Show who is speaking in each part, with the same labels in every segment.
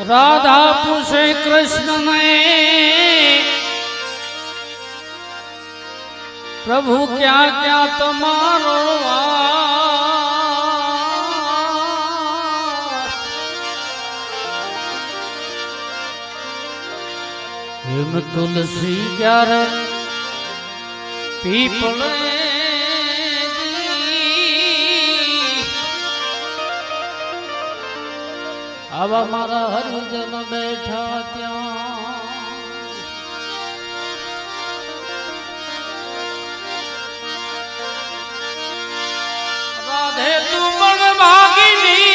Speaker 1: રાધા પૂછે કૃષ્ણને પ્રભુ ક્યાં ક્યાં તમારો? હિમ તુલસી ક્યારે પીપળે આવા મારા હરિજન બેઠા ત્યાં. રાધે તું પણ ભાગીની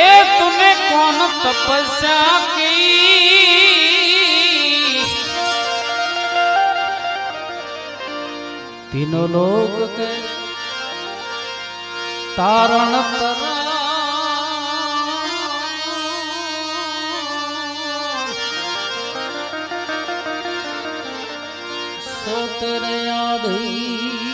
Speaker 1: એ તુને કોણ તપસ્યા કી? તીનો લોક કે તારણ તરા સો તેરે આધી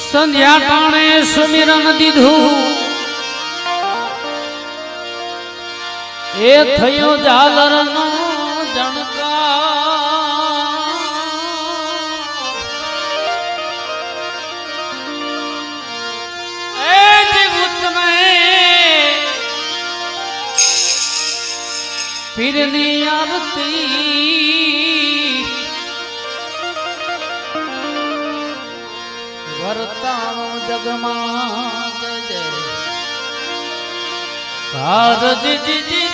Speaker 1: સંધ્યા ટાણે સુમિરન દીધું. એ થયો ઝાલર નો પીરની આરતી. વર્તાણો જગમાં જય. જય જી જી જી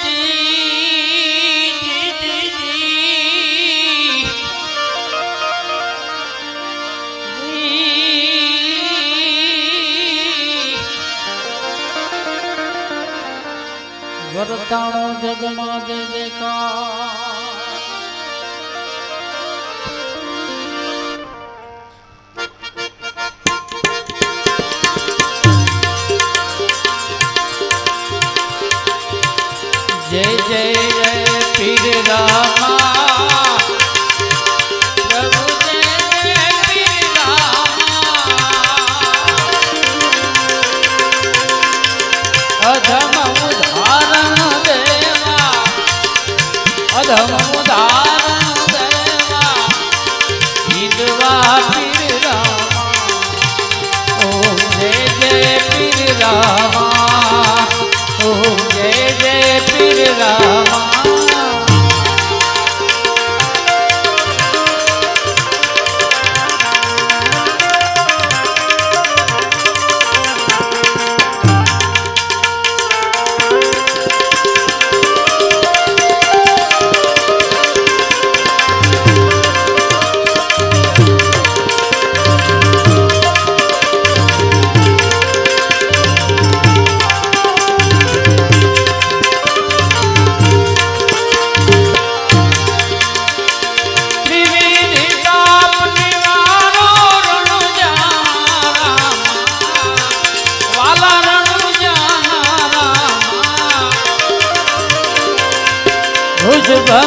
Speaker 1: જગમાં જય જયકાર જય જય જય પીર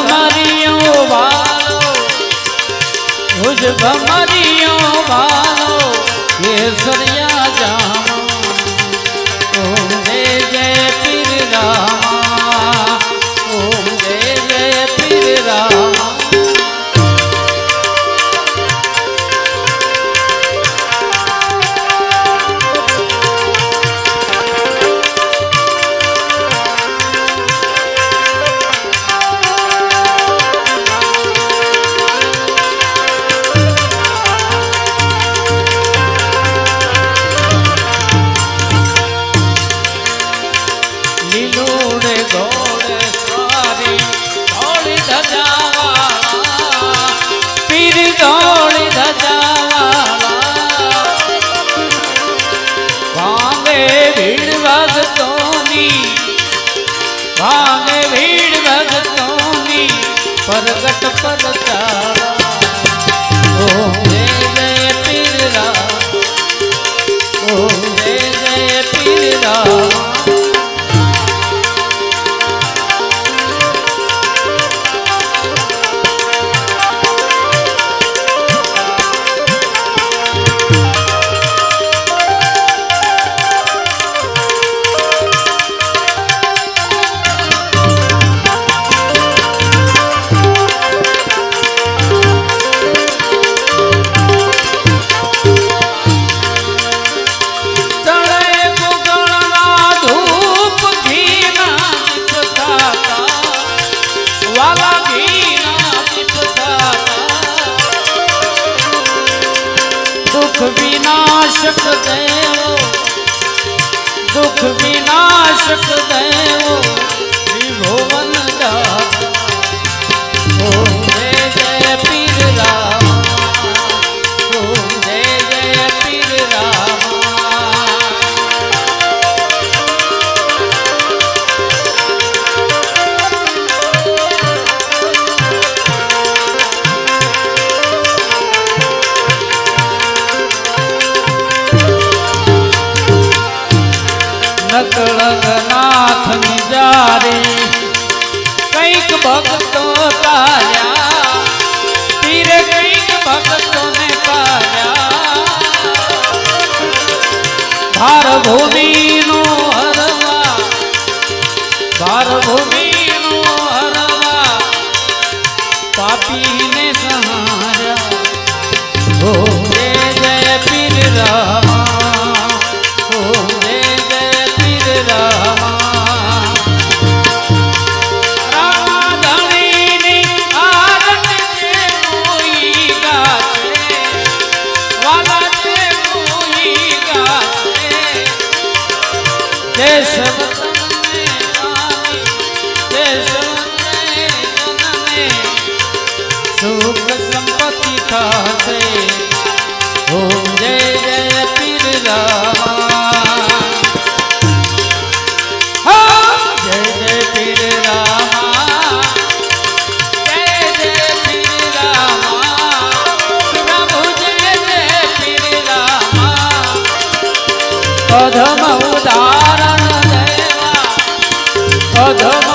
Speaker 1: ભમરિયો વાલો ભુજ ભમરિયો વાલો કેસરિયા જામો ભગતોની ભાગ ભીડ ભગતોની પ્રગટ પર વિનાશક દેવો. દુઃખ વિનાશક દેવો. નકળગનાથ નિજારે કંઈક ભક્તો તાર્યા તીરે કંઈક ભક્તોને તાર્યા. ભાર ભૂમિનો સુખ સંપત્તિ થશે ઓમ જય જય પીર રામા જય જય પીર રામા જય જય પીર રામા પ્રભુ જય જય પીર ઉદાહરણ દેવા અધમ